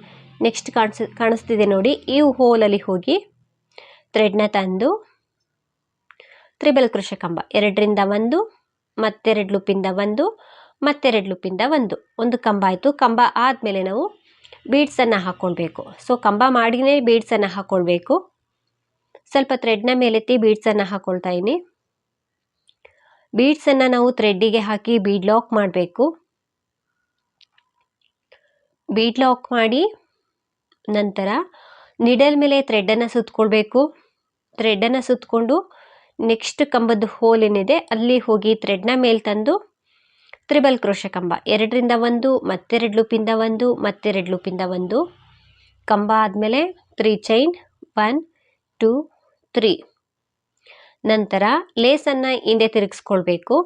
ನೆಕ್ಸ್ಟ್ ಕಾಣಿಸ್, ಕಾಣಿಸ್ತಿದೆ ನೋಡಿ, ಈ ಹೋಲಲ್ಲಿ ಹೋಗಿ ಥ್ರೆಡ್ನ ತಂದು ತ್ರಿಬಲ್ ಕೃಷಿ ಕಂಬ. ಎರಡರಿಂದ ಒಂದು, ಮತ್ತೆರಡು ಲುಪ್ಪಿಂದ ಒಂದು, ಮತ್ತೆರಡು ಲುಪ್ಪಿಂದ ಒಂದು. ಒಂದು ಕಂಬ ಆಯಿತು. ಕಂಬ ಆದಮೇಲೆ ನಾವು ಬೀಡ್ಸನ್ನು ಹಾಕ್ಕೊಳ್ಬೇಕು ಸೊ ಕಂಬ ಮಾಡಿನೇ ಬೀಡ್ಸನ್ನು ಹಾಕ್ಕೊಳ್ಬೇಕು ಸ್ವಲ್ಪ ಥ್ರೆಡ್ನ ಮೇಲೆತ್ತಿ ಬೀಡ್ಸನ್ನು ಹಾಕ್ಕೊಳ್ತಾ ಇದ್ದೀನಿ. ಬೀಡ್ಸನ್ನು ನಾವು ಥ್ರೆಡ್ಡಿಗೆ ಹಾಕಿ ಬೀಡ್ ಲಾಕ್ ಮಾಡಬೇಕು. ಬೀಡ್ ಲಾಕ್ ಮಾಡಿ ನಂತರ ನಿಡಲ್ ಮೇಲೆ ಥ್ರೆಡ್ಡನ್ನು ಸುತ್ತಕೊಳ್ಬೇಕು ಥ್ರೆಡ್ಡನ್ನು ಸುತ್ತಕೊಂಡು ನೆಕ್ಸ್ಟ್ ಕಂಬದ ಹೋಲ್ ಏನಿದೆ, ಅಲ್ಲಿ ಹೋಗಿ ಥ್ರೆಡ್ನ ಮೇಲೆ ತಂದು ತ್ರಿಬಲ್ ಕ್ರೋಶ ಕಂಬ ಎರಡರಿಂದ ಒಂದು, ಮತ್ತೆರಡು ಲೂಪಿಂದ ಒಂದು, ಮತ್ತೆರಡು ಲೂಪಿಂದ ಒಂದು. ಕಂಬ ಆದಮೇಲೆ three chain, one, two, three. ನಂತರ ಲೇಸನ್ನು ಹಿಂದೆ ತಿರುಗಿಸ್ಕೊಳ್ಬೇಕು.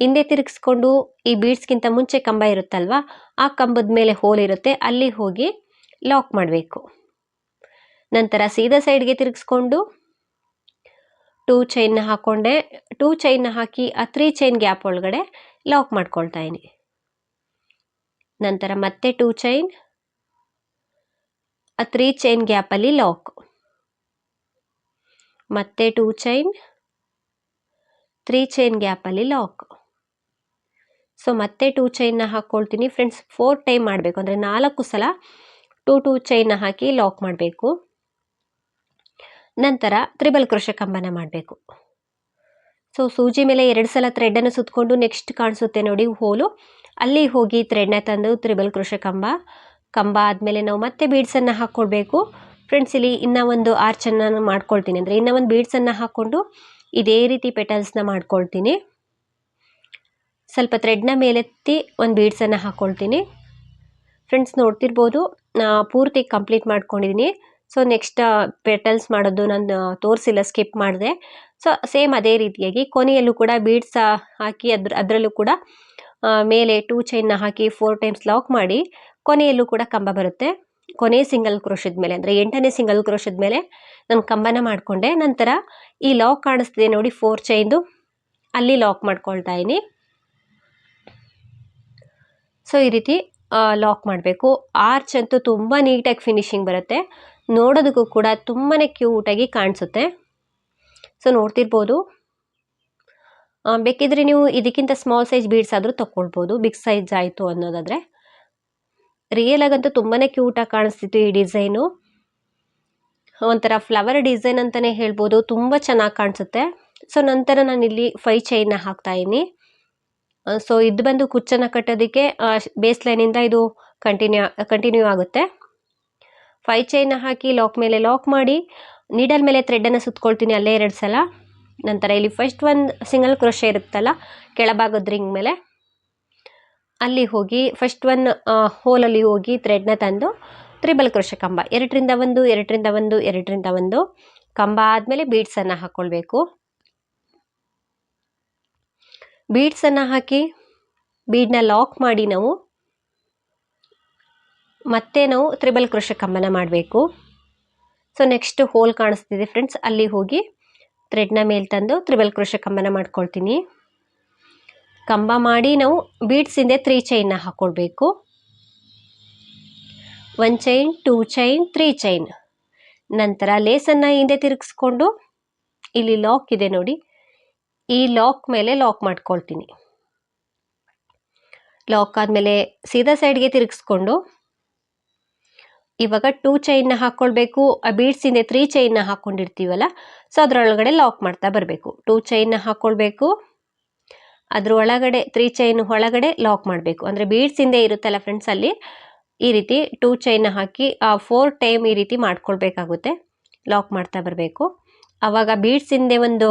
ಹಿಂದೆ ತಿರುಗಿಸ್ಕೊಂಡು ಈ ಬೀಡ್ಸ್ಗಿಂತ ಮುಂಚೆ ಕಂಬ ಇರುತ್ತಲ್ವ, ಆ ಕಂಬದ ಮೇಲೆ ಹೋಲ್ ಇರುತ್ತೆ, ಅಲ್ಲಿ ಹೋಗಿ ಲಾಕ್ ಮಾಡಬೇಕು. ನಂತರ ಸೀದಾ ಸೈಡ್ಗೆ ತಿರುಗಿಸ್ಕೊಂಡು ಟೂ ಚೈನ್ನ ಹಾಕ್ಕೊಂಡೆ ಟೂ ಚೈನ್ನ ಹಾಕಿ ಆ ತ್ರೀ ಚೈನ್ ಗ್ಯಾಪ್ ಒಳಗಡೆ ಲಾಕ್ ಮಾಡ್ಕೊಳ್ತಾ ಇದ್ದೀನಿ ನಂತರ ಮತ್ತೆ ಟೂ ಚೈನ್ ಆ ತ್ರೀ ಚೈನ್ ಗ್ಯಾಪಲ್ಲಿ ಲಾಕ್ ಮತ್ತೆ ಟೂ ಚೈನ್ ತ್ರೀ ಚೈನ್ ಗ್ಯಾಪಲ್ಲಿ ಲಾಕ್ ಸೊ ಮತ್ತೆ ಟೂ ಚೈನ್ನ ಹಾಕ್ಕೊಳ್ತೀನಿ ಫ್ರೆಂಡ್ಸ್ ಫೋರ್ ಟೈಮ್ ಮಾಡಬೇಕು. ಅಂದರೆ ನಾಲ್ಕು ಸಲ ಟೂ ಟೂ ಚೈನ್ನ ಹಾಕಿ ಲಾಕ್ ಮಾಡಬೇಕು. ನಂತರ ತ್ರಿಬಲ್ ಕೃಷಿ ಕಂಬನ ಮಾಡಬೇಕು. ಸೊ ಸೂಜಿ ಮೇಲೆ ಎರಡು ಸಲ ಥ್ರೆಡನ್ನು ಸುತ್ತಕೊಂಡು ನೆಕ್ಸ್ಟ್ ಕಾಣಿಸುತ್ತೆ ನೋಡಿ, ಹೋಲು. ಅಲ್ಲಿ ಹೋಗಿ ಥ್ರೆಡ್ನ ತಂದು ತ್ರಿಬಲ್ ಕೃಷ ಕಂಬ. ಕಂಬ ಆದಮೇಲೆ ನಾವು ಮತ್ತೆ ಬೀಡ್ಸನ್ನು ಹಾಕ್ಕೊಳ್ಬೇಕು ಫ್ರೆಂಡ್ಸ್ ಇಲ್ಲಿ ಇನ್ನೂ ಒಂದು ಆರ್ಚನ್ನು ಮಾಡ್ಕೊಳ್ತೀನಿ. ಅಂದರೆ ಇನ್ನೂ ಒಂದು ಬೀಡ್ಸನ್ನು ಹಾಕ್ಕೊಂಡು ಇದೇ ರೀತಿ ಪೆಟಲ್ಸ್ನ ಮಾಡ್ಕೊಳ್ತೀನಿ. ಸ್ವಲ್ಪ ಥ್ರೆಡ್ನ ಮೇಲೆತ್ತಿ ಒಂದು ಬೀಡ್ಸನ್ನು ಹಾಕ್ಕೊಳ್ತೀನಿ. ಫ್ರೆಂಡ್ಸ್ ನೋಡ್ತಿರ್ಬೋದು, ನಾ ಪೂರ್ತಿ ಕಂಪ್ಲೀಟ್ ಮಾಡ್ಕೊಂಡಿದ್ದೀನಿ ಸೊ ನೆಕ್ಸ್ಟ್ ಪೆಟಲ್ಸ್ ಮಾಡೋದು ನಾನು ತೋರಿಸಿಲ್ಲ ಸ್ಕಿಪ್ ಮಾಡಿದೆ. ಸೊ ಸೇಮ್ ಅದೇ ರೀತಿಯಾಗಿ ಕೊನೆಯಲ್ಲೂ ಕೂಡ ಬೀಡ್ಸ್ ಹಾಕಿ ಅದ್ರ, ಅದರಲ್ಲೂ ಕೂಡ ಮೇಲೆ ಟೂ ಚೈನ್ನ ಹಾಕಿ ಫೋರ್ ಟೈಮ್ಸ್ ಲಾಕ್ ಮಾಡಿ ಕೊನೆಯಲ್ಲೂ ಕೂಡ ಕಂಬ ಬರುತ್ತೆ. ಕೊನೆ ಸಿಂಗಲ್ ಕ್ರೋಶದ ಮೇಲೆ, ಅಂದರೆ ಎಂಟನೇ ಸಿಂಗಲ್ ಕ್ರೋಶದ ಮೇಲೆ ನಾನು ಕಂಬನ ಮಾಡಿಕೊಂಡೆ. ನಂತರ ಈ ಲಾಕ್ ಕಾಣಿಸ್ತಿದೆ ನೋಡಿ ಫೋರ್ ಚೈನ್ದು ಅಲ್ಲಿ ಲಾಕ್ ಮಾಡ್ಕೊಳ್ತಾ ಇದ್ದೀನಿ. ಸೊ ಈ ರೀತಿ ಲಾಕ್ ಮಾಡಬೇಕು. ಆರ್ಚ್ ಅಂತೂ ತುಂಬ ನೀಟಾಗಿ ಫಿನಿಶಿಂಗ್ ಬರುತ್ತೆ. ನೋಡೋದಕ್ಕೂ ಕೂಡ ತುಂಬಾ ಕ್ಯೂಟಾಗಿ ಕಾಣಿಸುತ್ತೆ. ಸೊ ನೋಡ್ತಿರ್ಬೋದು. ಬೇಕಿದ್ರೆ ನೀವು ಇದಕ್ಕಿಂತ ಸ್ಮಾಲ್ ಸೈಜ್ ಬೀಡ್ಸ್ ಆದರೂ ತೊಗೊಳ್ಬೋದು ಬಿಗ್ ಸೈಜ್ ಆಯಿತು ಅನ್ನೋದಾದರೆ. ರಿಯಲ್ ಆಗಂತೂ ತುಂಬಾ ಕ್ಯೂಟಾಗಿ ಕಾಣಿಸ್ತಿತ್ತು ಈ ಡಿಸೈನು ಒಂಥರ ಫ್ಲವರ್ ಡಿಸೈನ್ ಅಂತಲೇ ಹೇಳ್ಬೋದು. ತುಂಬ ಚೆನ್ನಾಗಿ ಕಾಣಿಸುತ್ತೆ. ಸೊ ನಂತರ ನಾನು ಇಲ್ಲಿ ಫೈ ಚೈನ್ನ ಹಾಕ್ತಾಯಿದ್ದೀನಿ ಸೊ ಇದು ಬಂದು ಕುಚ್ಚನ್ನು ಕಟ್ಟೋದಕ್ಕೆ ಬೇಸ್ ಲೈನಿಂದ ಇದು ಕಂಟಿನ್ಯೂ ಕಂಟಿನ್ಯೂ ಆಗುತ್ತೆ. ಫೈ ಚೈನ್ನ ಹಾಕಿ ಲಾಕ್ ಮೇಲೆ ಲಾಕ್ ಮಾಡಿ ನೀಡಲ್ ಮೇಲೆ ಥ್ರೆಡನ್ನು ಸುತ್ಕೊಳ್ತೀನಿ ಅಲ್ಲೇ ಎರಡು ಸಲ. ನಂತರ ಇಲ್ಲಿ ಫಸ್ಟ್ ಒಂದು ಸಿಂಗಲ್ ಕ್ರೋಶೆ ಇರುತ್ತಲ್ಲ, ಕೆಳಭಾಗದ ರಿಂಗ್ ಮೇಲೆ. ಅಲ್ಲಿ ಹೋಗಿ ಫಸ್ಟ್ ಒನ್ ಹೋಲಲ್ಲಿ ಹೋಗಿ ಥ್ರೆಡ್ನ ತಂದು ತ್ರಿಬಲ್ ಕ್ರೋಶ ಕಂಬ. ಎರಡರಿಂದ ಒಂದು ಎರಡರಿಂದ ಒಂದು ಎರಡರಿಂದ ಒಂದು ಕಂಬ ಆದಮೇಲೆ ಬೀಡ್ಸನ್ನು ಹಾಕ್ಕೊಳ್ಬೇಕು ಬೀಡ್ಸನ್ನು ಹಾಕಿ ಬೀಡನ್ನ ಲಾಕ್ ಮಾಡಿ ನಾವು ಮತ್ತೆ ನಾವು ತ್ರಿಬಲ್ ಕೃಷ ಕಂಬನ ಮಾಡಬೇಕು. ಸೊ ನೆಕ್ಸ್ಟ್ ಹೋಲ್ ಕಾಣಿಸ್ತಿದೆ ಫ್ರೆಂಡ್ಸ್ ಅಲ್ಲಿ ಹೋಗಿ ಥ್ರೆಡ್ನ ಮೇಲೆ ತಂದು ತ್ರಿಬಲ್ ಕೃಷ ಕಂಬನ ಮಾಡ್ಕೊಳ್ತೀನಿ. ಕಂಬ ಮಾಡಿ ನಾವು ಬೀಡ್ಸ್ ಹಿಂದೆ ತ್ರೀ ಚೈನ್ನ ಹಾಕ್ಕೊಳ್ಬೇಕು one chain two chain three chain ನಂತರ ಲೇಸನ್ನು ಹಿಂದೆ ತಿರುಗಿಸ್ಕೊಂಡು ಇಲ್ಲಿ ಲಾಕ್ ಇದೆ ನೋಡಿ. ಈ ಲಾಕ್ ಮೇಲೆ ಲಾಕ್ ಮಾಡ್ಕೊಳ್ತೀನಿ. ಲಾಕ್ ಆದಮೇಲೆ ಸೀದಾ ಸೈಡ್ಗೆ ತಿರುಗಿಸ್ಕೊಂಡು ಇವಾಗ ಟೂ ಚೈನ್ನ ಹಾಕ್ಕೊಳ್ಬೇಕು ಆ ಬೀಡ್ಸಿಂದ ತ್ರೀ ಚೈನ್ನ ಹಾಕ್ಕೊಂಡಿರ್ತೀವಲ್ಲ ಸೊ ಅದರೊಳಗಡೆ ಲಾಕ್ ಮಾಡ್ತಾ ಬರಬೇಕು. ಟೂ ಚೈನ್ನ ಹಾಕ್ಕೊಳ್ಬೇಕು ಅದ್ರ ಒಳಗಡೆ ತ್ರೀ ಚೈನ್ ಒಳಗಡೆ ಲಾಕ್ ಮಾಡಬೇಕು. ಅಂದರೆ ಬೀಡ್ಸ್ ಹಿಂದೆ ಇರುತ್ತಲ್ಲ ಫ್ರೆಂಡ್ಸ್ ಅಲ್ಲಿ, ಈ ರೀತಿ ಟೂ ಚೈನ್ನ ಹಾಕಿ, ಆ ಫೋರ್ ಟೈಮ್ ಈ ರೀತಿ ಮಾಡ್ಕೊಳ್ಬೇಕಾಗುತ್ತೆ. ಲಾಕ್ ಮಾಡ್ತಾ ಬರಬೇಕು. ಆವಾಗ ಬೀಡ್ಸ್ ಹಿಂದೆ ಒಂದು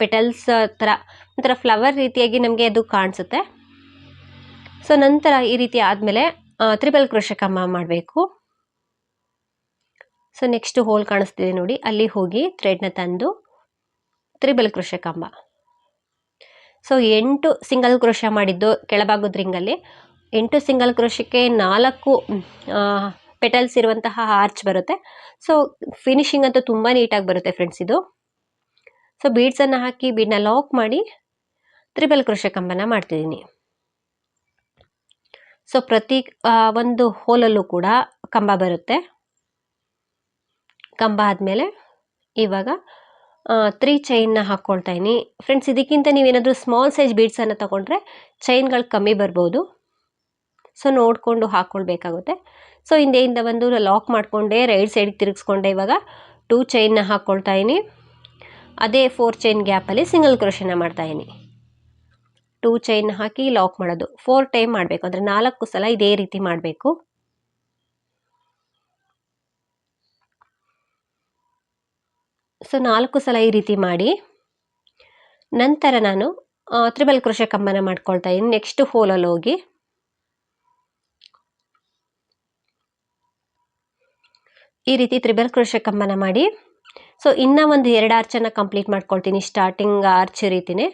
ಪೆಟಲ್ಸ್ ಥರ ಒಂಥರ ಫ್ಲವರ್ ರೀತಿಯಾಗಿ ನಮಗೆ ಅದು ಕಾಣಿಸುತ್ತೆ. ಸೊ ನಂತರ ಈ ರೀತಿ ಆದಮೇಲೆ ತ್ರಿಬಲ್ ಕೃಷಕಮ್ಮ ಮಾಡಬೇಕು. ಸೊ ನೆಕ್ಸ್ಟ್ ಹೋಲ್ ಕಾಣಿಸ್ತಿದೆ ನೋಡಿ. ಅಲ್ಲಿ ಹೋಗಿ ಥ್ರೆಡ್ನ ತಂದು ತ್ರಿಬಲ್ ಕೃಷ ಕಂಬ. ಸೊ ಎಂಟು ಸಿಂಗಲ್ ಕೃಷ ಮಾಡಿದ್ದು ಕೆಳಭಾಗದ ರಿಂಗಲ್ಲಿ ಎಂಟು ಸಿಂಗಲ್ ಕೃಷಕ್ಕೆ ನಾಲ್ಕು ಪೆಟಲ್ಸ್ ಇರುವಂತಹ ಆರ್ಚ್ ಬರುತ್ತೆ. ಸೊ ಫಿನಿಶಿಂಗ್ ಅಂತೂ ತುಂಬ ನೀಟಾಗಿ ಬರುತ್ತೆ ಫ್ರೆಂಡ್ಸ್ ಇದು. ಸೊ ಬೀಡ್ಸನ್ನು ಹಾಕಿ ಬೀಡ್ನ ಲಾಕ್ ಮಾಡಿ ತ್ರಿಬಲ್ ಕೃಷ ಕಂಬನ ಮಾಡ್ತಿದ್ದೀನಿ. ಸೊ ಪ್ರತಿ ಒಂದು ಹೋಲಲ್ಲೂ ಕೂಡ ಕಂಬ ಬರುತ್ತೆ. ಕಂಬ ಆದಮೇಲೆ ಇವಾಗ ತ್ರೀ ಚೈನ್ನ ಹಾಕ್ಕೊಳ್ತಾ ಇದ್ದೀನಿ. ಫ್ರೆಂಡ್ಸ್ ಇದಕ್ಕಿಂತ ನೀವೇನಾದರೂ ಸ್ಮಾಲ್ ಸೈಜ್ ಬೀಡ್ಸನ್ನು ತೊಗೊಂಡ್ರೆ ಚೈನ್ಗಳು ಕಮ್ಮಿ ಬರ್ಬೋದು. ಸೊ ನೋಡಿಕೊಂಡು ಹಾಕ್ಕೊಳ್ಬೇಕಾಗುತ್ತೆ ಸೊ ಹಿಂದೆಯಿಂದ ಬಂದು ಲಾಕ್ ಮಾಡಿಕೊಂಡೆ ರೈಟ್ ಸೈಡ್ಗೆ ತಿರುಗಿಸ್ಕೊಂಡೆ ಇವಾಗ ಟೂ ಚೈನ್ನ ಹಾಕ್ಕೊಳ್ತಾ ಇದ್ದೀನಿ. ಅದೇ ಫೋರ್ ಚೈನ್ ಗ್ಯಾಪಲ್ಲಿ ಸಿಂಗಲ್ ಕ್ರೋಶನ ಮಾಡ್ತಾಯಿನಿ ಟೂ ಚೈನ್ ಹಾಕಿ ಲಾಕ್ ಮಾಡೋದು. ಫೋರ್ ಟೈಮ್ ಮಾಡಬೇಕು. ಅಂದರೆ ನಾಲ್ಕು ಸಲ ಇದೇ ರೀತಿ ಮಾಡಬೇಕು. ಸೊ ನಾಲ್ಕು ಸಲ ಈ ರೀತಿ ಮಾಡಿ. ನಂತರ ನಾನು ತ್ರಿಬಲ್ ಕೃಷಿ ಕಂಬನ ಮಾಡ್ಕೊಳ್ತಾ ಇದ್ದೀನಿ. ನೆಕ್ಸ್ಟ್ ಹೋಲಲ್ಲಿ ಹೋಗಿ. ಈ ರೀತಿ ತ್ರಿಬಲ್ ಕೃಷಿ ಕಂಬನ ಮಾಡಿ. ಸೊ ಇನ್ನೂ ಒಂದು ಎರಡು ಆರ್ಚನ್ನು ಕಂಪ್ಲೀಟ್ ಮಾಡ್ಕೊಳ್ತೀನಿ. ಸ್ಟಾರ್ಟಿಂಗ್ ಆರ್ಚ್ ರೀತಿನೇ.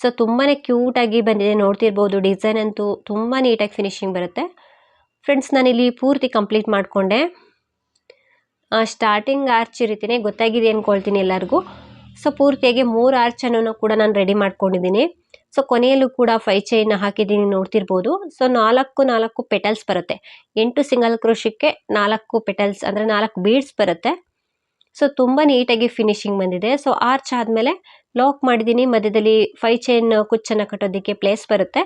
ಸೊ ತುಂಬಾ ಕ್ಯೂಟಾಗಿ ಬಂದಿದೆ. ನೋಡ್ತಿರ್ಬೋದು ಡಿಸೈನ್ ಅಂತೂ ತುಂಬ ನೀಟಾಗಿ ಫಿನಿಶಿಂಗ್ ಬರುತ್ತೆ. ಫ್ರೆಂಡ್ಸ್ ನಾನಿಲ್ಲಿ ಪೂರ್ತಿ ಕಂಪ್ಲೀಟ್ ಮಾಡಿಕೊಂಡೆ. ಸ್ಟಾರ್ಟಿಂಗ್ ಆರ್ಚ್ ರೀತಿಯೇ ಗೊತ್ತಾಗಿದೆ ಅಂದ್ಕೊಳ್ತೀನಿ ಎಲ್ಲರಿಗೂ. ಸೊ ಪೂರ್ತಿಯಾಗಿ ಮೂರು ಆರ್ಚನ್ನು ಕೂಡ ನಾನು ರೆಡಿ ಮಾಡ್ಕೊಂಡಿದ್ದೀನಿ. ಸೊ ಕೊನೆಯಲ್ಲೂ ಕೂಡ ಫೈ ಚೈನ್ ಹಾಕಿದ್ದೀನಿ ನೋಡ್ತಿರ್ಬೋದು. ಸೊ ನಾಲ್ಕು ನಾಲ್ಕು ಪೆಟಲ್ಸ್ ಬರುತ್ತೆ. ಎಂಟು ಸಿಂಗಲ್ ಕ್ರೋಶಕ್ಕೆ ನಾಲ್ಕು ಪೆಟಲ್ಸ್ ಅಂದರೆ ನಾಲ್ಕು ಬೀಡ್ಸ್ ಬರುತ್ತೆ. ಸೊ ತುಂಬ ನೀಟಾಗಿ ಫಿನಿಶಿಂಗ್ ಬಂದಿದೆ. ಸೊ ಆರ್ಚ್ ಆದಮೇಲೆ ಲಾಕ್ ಮಾಡಿದ್ದೀನಿ. ಮಧ್ಯದಲ್ಲಿ ಫೈ ಚೈನ್ ಕುಚ್ಚನ್ನು ಕಟ್ಟೋದಕ್ಕೆ ಪ್ಲೇಸ್ ಬರುತ್ತೆ.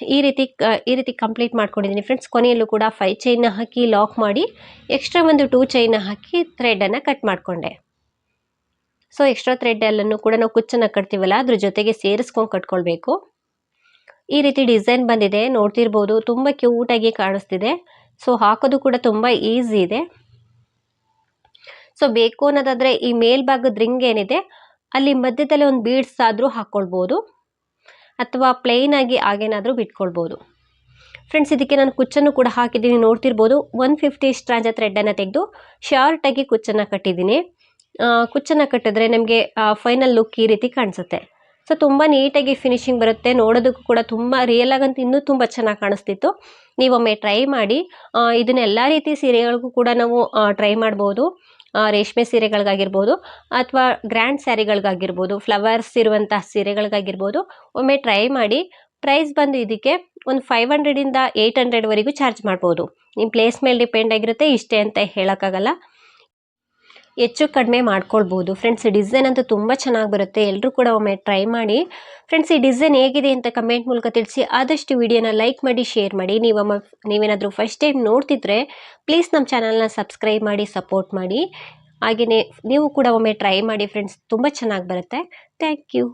ಈ ರೀತಿ ಈ ರೀತಿ ಕಂಪ್ಲೀಟ್ ಮಾಡ್ಕೊಂಡಿದ್ದೀನಿ ಫ್ರೆಂಡ್ಸ್ ಕೊನೆಯಲ್ಲೂ ಕೂಡ ಫೈ ಚೈನ್ನ ಹಾಕಿ ಲಾಕ್ ಮಾಡಿ ಎಕ್ಸ್ಟ್ರಾ ಒಂದು ಟೂ ಚೈನ್ನ ಹಾಕಿ ಥ್ರೆಡನ್ನು ಕಟ್ ಮಾಡಿಕೊಂಡೆ. ಸೊ ಎಕ್ಸ್ಟ್ರಾ ಥ್ರೆಡ್ ಎಲ್ಲನ್ನು ಕೂಡ ನಾವು ಕುಚ್ಚನ್ನು ಕಟ್ತೀವಲ್ಲ, ಅದ್ರ ಜೊತೆಗೆ ಸೇರಿಸ್ಕೊಂಡು ಕಟ್ಕೊಳ್ಬೇಕು. ಈ ರೀತಿ ಡಿಸೈನ್ ಬಂದಿದೆ, ನೋಡ್ತಿರ್ಬೋದು, ತುಂಬ ಕ್ಯೂಟಾಗಿ ಕಾಣಿಸ್ತಿದೆ. ಸೊ ಹಾಕೋದು ಕೂಡ ತುಂಬ ಈಸಿ ಇದೆ. ಸೊ ಬೇಕು ಅನ್ನೋದಾದರೆ ಈ ಮೇಲ್ಭಾಗದ ರಿಂಗ್ ಏನಿದೆ, ಅಲ್ಲಿ ಮಧ್ಯದಲ್ಲಿ ಒಂದು ಬೀಡ್ಸ್ ಆದರೂ ಹಾಕ್ಕೊಳ್ಬೋದು ಅಥವಾ ಪ್ಲೇನ್ ಆಗಿ ಹಾಗೇನಾದರೂ ಬಿಟ್ಕೊಳ್ಬೋದು. ಫ್ರೆಂಡ್ಸ್ ಇದಕ್ಕೆ ನಾನು ಕುಚ್ಚನ್ನು ಕೂಡ ಹಾಕಿದ್ದೀನಿ. ನೋಡ್ತಿರ್ಬೋದು ಒನ್ ಫಿಫ್ಟಿ ಸ್ಟ್ರಾಂಜ ಥ್ರೆಡ್ಡನ್ನು ತೆಗೆದು ಶಾರ್ಟಾಗಿ ಕುಚ್ಚನ್ನು ಕಟ್ಟಿದ್ದೀನಿ. ಕುಚ್ಚನ್ನು ಕಟ್ಟಿದ್ರೆ ನಮಗೆ ಫೈನಲ್ ಲುಕ್ ಈ ರೀತಿ ಕಾಣಿಸುತ್ತೆ. ಸೊ ತುಂಬ ನೀಟಾಗಿ ಫಿನಿಶಿಂಗ್ ಬರುತ್ತೆ. ನೋಡೋದಕ್ಕೂ ಕೂಡ ತುಂಬ ರಿಯಲ್ ಆಗಂತ ಇನ್ನೂ ತುಂಬ ಚೆನ್ನಾಗಿ ಕಾಣಿಸ್ತಿತ್ತು. ನೀವೊಮ್ಮೆ ಟ್ರೈ ಮಾಡಿ ಇದನ್ನೆಲ್ಲ ರೀತಿ ಸೀರೆಗಳಿಗೂ ಕೂಡ ನಾವು ಟ್ರೈ ಮಾಡ್ಬೋದು. ರೇಷ್ಮೆ ಸೀರೆಗಳಿಗಾಗಿರ್ಬೋದು ಅಥವಾ ಗ್ರ್ಯಾಂಡ್ ಸ್ಯಾರಿಗಳಿಗಾಗಿರ್ಬೋದು, ಫ್ಲವರ್ಸ್ ಇರುವಂತಹ ಸೀರೆಗಳಿಗಾಗಿರ್ಬೋದು, ಒಮ್ಮೆ ಟ್ರೈ ಮಾಡಿ, ಪ್ರೈಸ್ ಬಂದು ಇದಕ್ಕೆ ಒಂದು ಫೈವ್ ಹಂಡ್ರೆಡಿಂದ ಏಯ್ಟ್ ಹಂಡ್ರೆಡ್ವರೆಗೂ ಚಾರ್ಜ್ ಮಾಡ್ಬೋದು. ನಿಮ್ಮ ಪ್ಲೇಸ್ ಮೇಲೆ ಡಿಪೆಂಡ್ ಆಗಿರುತ್ತೆ, ಇಷ್ಟೇ ಅಂತ ಹೇಳೋಕ್ಕಾಗಲ್ಲ. ಹೆಚ್ಚು ಕಡಿಮೆ ಮಾಡ್ಕೊಳ್ಬೋದು. ಫ್ರೆಂಡ್ಸ್ ಈ ಡಿಸೈನ್ ಅಂತೂ ತುಂಬ ಚೆನ್ನಾಗಿ ಬರುತ್ತೆ. ಎಲ್ಲರೂ ಕೂಡ ಒಮ್ಮೆ ಟ್ರೈ ಮಾಡಿ. ಫ್ರೆಂಡ್ಸ್ ಈ ಡಿಸೈನ್ ಹೇಗಿದೆ ಅಂತ ಕಮೆಂಟ್ ಮೂಲಕ ತಿಳಿಸಿ. ಆದಷ್ಟು ವಿಡಿಯೋನ ಲೈಕ್ ಮಾಡಿ ಶೇರ್ ಮಾಡಿ. ನೀವಮ್ಮ ನೀವೇನಾದರೂ ಫಸ್ಟ್ ಟೈಮ್ ನೋಡ್ತಿದ್ರೆ ಪ್ಲೀಸ್ ನಮ್ಮ ಚಾನಲ್ನ ಸಬ್ಸ್ಕ್ರೈಬ್ ಮಾಡಿ ಸಪೋರ್ಟ್ ಮಾಡಿ. ಹಾಗೆಯೇ ನೀವು ಕೂಡ ಒಮ್ಮೆ ಟ್ರೈ ಮಾಡಿ ಫ್ರೆಂಡ್ಸ್ ತುಂಬ ಚೆನ್ನಾಗಿ ಬರುತ್ತೆ. Thank you